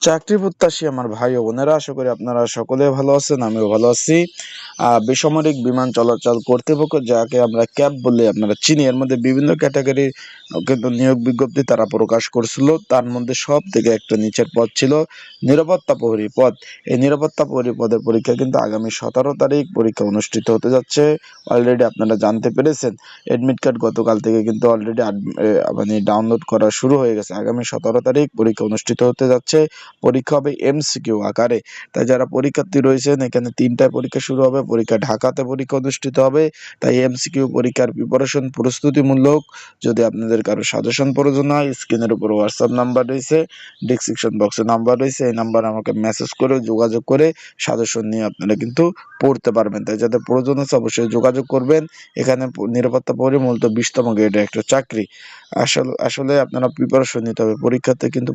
চাকরি প্রত্যাশী আমার ভাই ও বোনেরা, আশা করি আপনারা সকলে ভালো আছেন, আমিও ভালো আছি। বেসামরিক বিমান চলাচল কর্তৃপক্ষ, যাকে আমরা ক্যাব বলে আপনারা চিনি, এর মধ্যে বিভিন্ন ক্যাটাগরি কিন্তু নিয়োগ বিজ্ঞপ্তি তারা প্রকাশ করছিল। তার মধ্যে সব থেকে একটা নিচের পদ ছিল নিরাপত্তা প্রহরী পদ। এই নিরাপত্তা প্রহরী পদের পরীক্ষা কিন্তু আগামী সতেরো তারিখ পরীক্ষা অনুষ্ঠিত হতে যাচ্ছে। অলরেডি আপনারা জানতে পেরেছেন এডমিট কার্ড গতকাল থেকে কিন্তু অলরেডি মানে ডাউনলোড করা শুরু হয়ে গেছে। আগামী সতেরো তারিখ পরীক্ষা অনুষ্ঠিত হতে যাচ্ছে। পরীক্ষা হবে এমসিকিউ আকারে। তাই যারা পরীক্ষার্থী রয়েছেন, এখানে তিনটায় পরীক্ষা শুরু হবে। পরীক্ষা ঢাকাতে পরীক্ষা অনুষ্ঠিত হবে। তাই এমসিকিউ পরীক্ষার প্রিপারেশন প্রস্তুতিমূলক। যদি আপনাদের কারও সাজেশন প্রয়োজন হয় স্ক্রিনের উপর হোয়াটসঅ্যাপ নাম্বার রয়েছে ডিসক্রিপশন বক্সে নাম্বার রয়েছে। এই নাম্বার আমাকে মেসেজ করে, যোগাযোগ করে সাজেশন নিয়ে আপনারা কিন্তু পড়তে পারবেন। তাই যাদের প্রয়োজন আছে, অবশ্যই যোগাযোগ করবেন। এখানে নিরাপত্তা পরে মূলত বিশতম গ্রেডের একটা চাকরি। আসলে আসলে আপনারা প্রিপারেশন নিতে হবে। পরীক্ষাতে কিন্তু